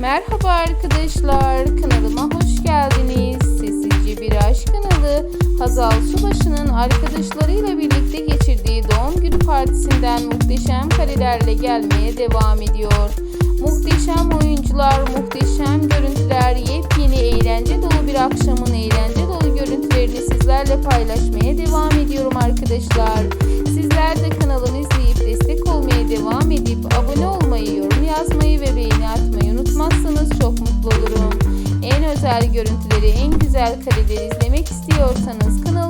Merhaba arkadaşlar, kanalıma hoş geldiniz. Sessizce Bir Aşk kanalı, Hazal Subaşı'nın arkadaşlarıyla birlikte geçirdiği doğum günü partisinden muhteşem karelerle gelmeye devam ediyor. Muhteşem oyuncular, muhteşem görüntüler, yepyeni eğlence dolu bir akşamın eğlence dolu görüntülerini sizlerle paylaşmaya devam ediyorum arkadaşlar. Sizler En özel görüntüleri, en güzel kareleri izlemek istiyorsanız kanalımı ve videolarımı